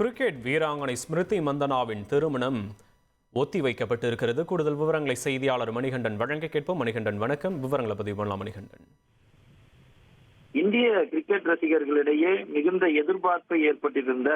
Cricket வீராங்கனை ஸ்மிருதி மந்தனாவின் திருமணம் ஒத்தி வைக்கப்பட்டிருக்கிறது கூடுதல் விவரங்களை செய்தியாளர் மணிகண்டன் வழங்க கேட்போம். மணிகண்டன் வணக்கம். விவரங்களை பதிவு பண்ணலாம் மணிகண்டன். இந்திய கிரிக்கெட் ரசிகர்களிடையே மிகுந்த எதிர்பார்ப்பு ஏற்பட்டிருந்த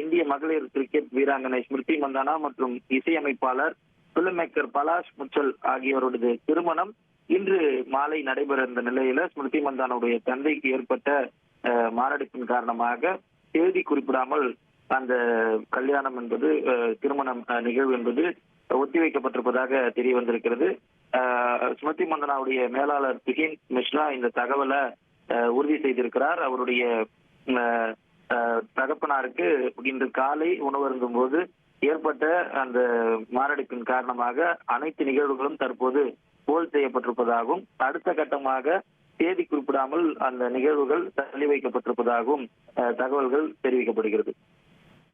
இந்திய மகளிர் கிரிக்கெட் வீராங்கனை ஸ்மிருதி மந்தானா மற்றும் இசையமைப்பாளர் பிலிம் மேக்கர் பலாஷ் முச்சல் ஆகியோருடைய திருமணம். இன்று மாலை நடைபெற இருந்த நிலையில ஸ்மிருதி மந்தானுடைய தந்தைக்கு ஏற்பட்ட மாரடைப்பின் காரணமாக தேதி குறிப்பிடாமல் அந்த கல்யாணம் என்பது திருமணம் நிகழ்வு என்பது ஒத்திவைக்கப்பட்டிருப்பதாக தெரிய வந்திருக்கிறது. அஹ், ஸ்மிருதி மந்தனாவுடைய மேலாளர் திகின் மிஸ்ரா இந்த தகவலை உறுதி செய்திருக்கிறார். அவருடைய தகப்பனாருக்கு இன்று காலை உணவருந்தும் போது ஏற்பட்ட அந்த மாரடைப்பின் காரணமாக அனைத்து நிகழ்வுகளும் தற்போது போல் செய்யப்பட்டிருப்பதாகவும் அடுத்த கட்டமாக தேதி குறிப்பிடாமல் அந்த நிகழ்வுகள் தள்ளி வைக்கப்பட்டிருப்பதாகவும் தகவல்கள் தெரிவிக்கப்படுகிறது.